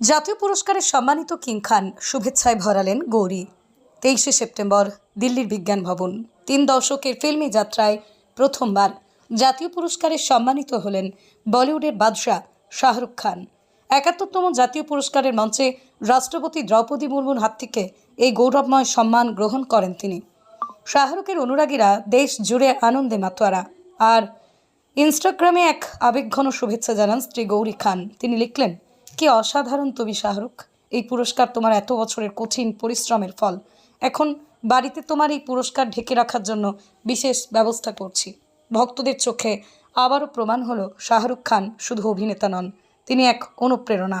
জাতীয় পুরস্কারে সম্মানিত কিং খান শুভেচ্ছায় ভরালেন গৌরী। তেইশে সেপ্টেম্বর, দিল্লির বিজ্ঞান ভবন। তিন দশকের ফিল্মি যাত্রায় প্রথমবার জাতীয় পুরস্কারে সম্মানিত হলেন বলিউডের বাদশাহ শাহরুখ খান। একাত্তরতম জাতীয় পুরস্কারের মঞ্চে রাষ্ট্রপতি দ্রৌপদী মুর্মুর হাত থেকে এই গৌরবময় সম্মান গ্রহণ করেন তিনি। শাহরুখের অনুরাগীরা দেশ জুড়ে আনন্দে মাতোয়ারা। আর ইনস্টাগ্রামে এক আবেগঘন শুভেচ্ছা জানান স্ত্রী গৌরী খান। তিনি লিখলেন কি অসাধারণ তুমি শাহরুখ? এই পুরস্কার তোমার এত বছরের কঠিন পরিশ্রমের ফল। এখন বাড়িতে তোমার এই পুরস্কার ঢেকে রাখার জন্য বিশেষ ব্যবস্থা করছি। ভক্তদের চোখে আবারও প্রমাণ হলো শাহরুখ খান শুধু অভিনেতা নন, তিনি এক অনুপ্রেরণা।